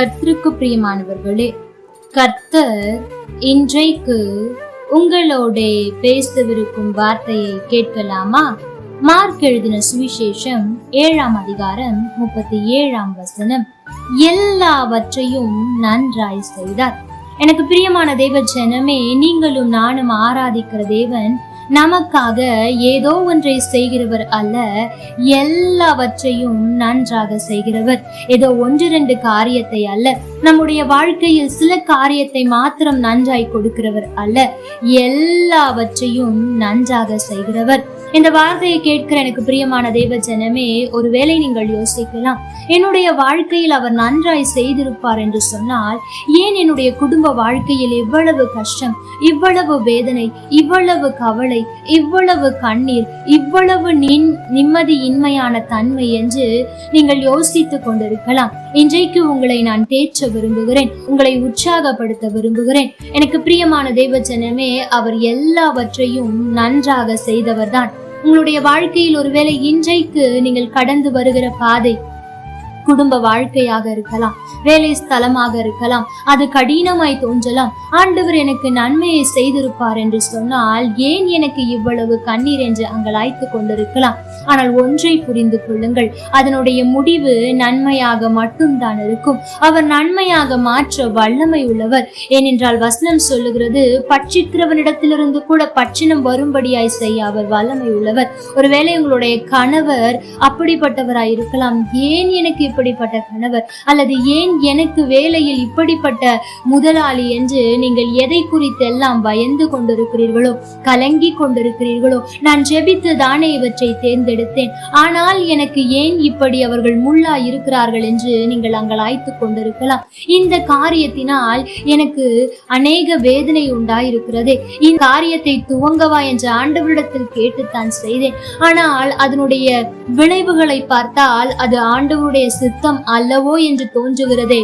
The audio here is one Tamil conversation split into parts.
கர்த்தருக்கு பிரியமானவர்களே கர்த்தர் இன்றைக்கு உங்களோட பேசவிருக்கும் வார்த்தையை கேட்கலாமா? மார்க் எழுதின சுவிசேஷம் ஏழாம் அதிகாரம் முப்பத்தி ஏழாம் வசனம். எல்லாவற்றையும் நன்றாய் செய்தார். எனக்கு பிரியமான தேவ ஜனமே நீங்களும் நானும் ஆராதிக்கிற தேவன் நமக்காக ஏதோ ஒன்றை செய்கிறவர் அல்ல எல்லாவற்றையும் நன்றாக செய்கிறவர். ஏதோ ஒன்று ரெண்டு காரியத்தை அல்ல நம்முடைய வாழ்க்கையில் சில காரியத்தை மாத்திரம் நன்றாய் கொடுக்கிறவர் அல்ல எல்லாவற்றையும் நன்றாக செய்கிறவர். இந்த வார்த்தையை கேட்கிற எனக்கு பிரியமான தேவ ஜனமே ஒருவேளை நீங்கள் யோசிக்கலாம் என்னுடைய வாழ்க்கையில் அவர் நன்றாய் செய்திருப்பார் என்று சொன்னால் ஏன் என்னுடைய குடும்ப வாழ்க்கையில் இவ்வளவு கஷ்டம் இவ்வளவு வேதனை இவ்வளவு கவலை இவ்வளவு கண்ணீர் இவ்வளவு நின் நிம்மதியின்மையான தன்மை என்று நீங்கள் யோசித்துக் கொண்டிருக்கலாம். இன்றைக்கு உங்களை நான் தேற்ற விரும்புகிறேன் உங்களை உற்சாகப்படுத்த விரும்புகிறேன். எனக்கு பிரியமான தேவ ஜனமே அவர் எல்லாவற்றையும் நன்றாக செய்தவர்தான். உங்களுடைய வாழ்க்கையில் ஒருவேளை இன்றைக்கு நீங்கள் கடந்து வருகிற பாதை குடும்ப வாழ்க்கையாக இருக்கலாம் வேலை ஸ்தலமாக இருக்கலாம் அது கடினமாய் தோன்றலாம். ஆண்டவர் எனக்கு நன்மையை செய்திருப்பார் என்று சொன்னால் ஏன் எனக்கு இவ்வளவு கண்ணீர் என்று அங்கலாய்த்து கொண்டிருக்கலாம்? ஆனால் ஒன்றை புரிந்து கொள்ளுங்கள் அதனுடைய முடிவு நன்மையாக மட்டும்தான் இருக்கும். அவர் நன்மையாக மாற்ற வல்லமை உள்ளவர். ஏனென்றால் வசனம் சொல்லுகிறது பட்சிக்கிறவனிடத்திலிருந்து கூட பட்சினம் வரும்படியாய் செய்ய அவர் வல்லமை உள்ளவர். ஒருவேளை உங்களுடைய கணவர் அப்படிப்பட்டவராய் இருக்கலாம் ஏன் எனக்கு இப்படிப்பட்ட கணவர் அல்லது ஏன் எனக்கு வேலையில் இப்படிப்பட்ட முதலாளி என்று நீங்கள் எதை குறித்தெல்லாம் பயந்து கொண்டிருக்கிறீர்களோ கலங்கி கொண்டிருக்கிறீர்களோ நான் ஜெபித்து தானே இவற்றை தேர்ந்தெடுத்தேன். ஆனால் எனக்கு ஏன் இப்படி அவர்கள் முள்ளா இருக்கிறார்கள் என்று நீங்கள் அங்கலாய்த்து கொண்டிருக்கலாம். இந்த காரியத்தினால் எனக்கு அநேக வேதனை உண்டாயிருக்கிறதே. இந்த காரியத்தை துவங்கவா என்ற ஆண்டவரிடத்தில் கேட்டுத்தான் செய்தேன். ஆனால் அதனுடைய விளைவுகளை பார்த்தால் அது ஆண்டவருடைய சித்தம் அல்லவோ என்று தோன்றுகிறதே.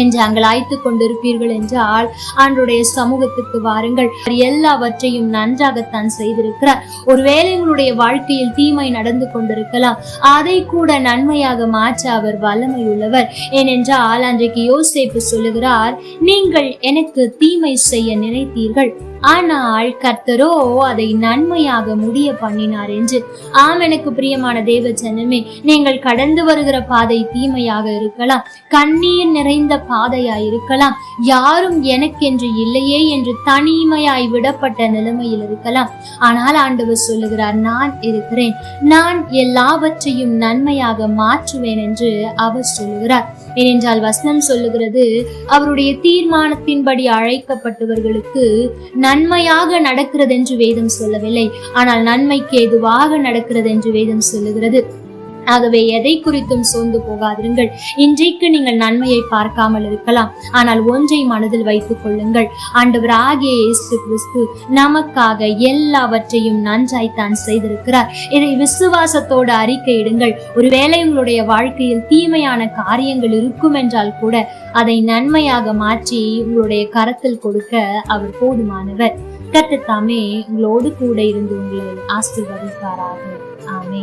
என்று அங்கலாய்த்து கொண்டிருப்பீர்கள் என்றால் ஆண்டுடைய சமூகத்துக்கு வாருங்கள். எல்லாவற்றையும் நன்றாகத்தான் செய்திருக்கிறார். ஒருவேளை உங்களுடைய வாழ்க்கையில் தீமை நடந்து கொண்டிருக்கலாம். அதை கூட நன்மையாக மாற்ற அவர் வல்லமை உள்ளவர் ஏனென்றால் அன்றைக்கு யோசிப்பு சொல்லுகிறார் நீங்கள் எனக்கு தீமை செய்ய நினைத்தீர்கள். ஆனால் கர்த்தரோ அதை நன்மையாக முடிய பண்ணினார் என்று. ஆம் எனக்கு பிரியமான தேவ ஜனமே நீங்கள் கடந்து வருகிற பாதை தீமையாக இருக்கலாம். கண்ணீர் நிறைந்த பாதையாய் இருக்கலாம். யாரும் எனக்கென்று இல்லையே என்று தனிமையாய் விடப்பட்ட நிலைமையில் இருக்கலாம். ஆனால் ஆண்டவர் சொல்லுகிறார் நான் இருக்கிறேன். நான் எல்லாவற்றையும் நன்மையாக மாற்றுவேன் என்று அவர் சொல்லுகிறார். ஏனென்றால் வசனம் சொல்லுகிறது அவருடைய தீர்மானத்தின்படி அழைக்கப்பட்டவர்களுக்கு நன்மையாக நடக்கிறது என்று வேதம் சொல்லவில்லை. ஆனால் நன்மைக்கு எதுவாக நடக்கிறது என்று வேதம் சொல்லுகிறது. ஆகவே எதை குறித்தும் சோர்ந்து போகாதிருங்கள். இன்றைக்கு நீங்கள் நன்மையை பார்க்காமல் இருக்கலாம். ஆனால் ஒன்றை மனதில் வைத்துக் கொள்ளுங்கள். ஆண்டவர் ஆகிய இயேசு கிறிஸ்து நமக்காக எல்லாவற்றையும் நன்றாய்த்தான் செய்திருக்கிறார். இதை விசுவாசத்தோடு அறிக்கையிடுங்கள் ஒருவேளை உங்களுடைய வாழ்க்கையில் தீமையான காரியங்கள் இருக்கும் என்றால் கூட அதை நன்மையாக மாற்றி உங்களுடைய கரத்தில் கொடுக்க அவர் போதுமானவர். கர்த்தர் உங்களோடு கூட இருந்து உங்களை ஆசீர்வதிப்பாராக. ஆமே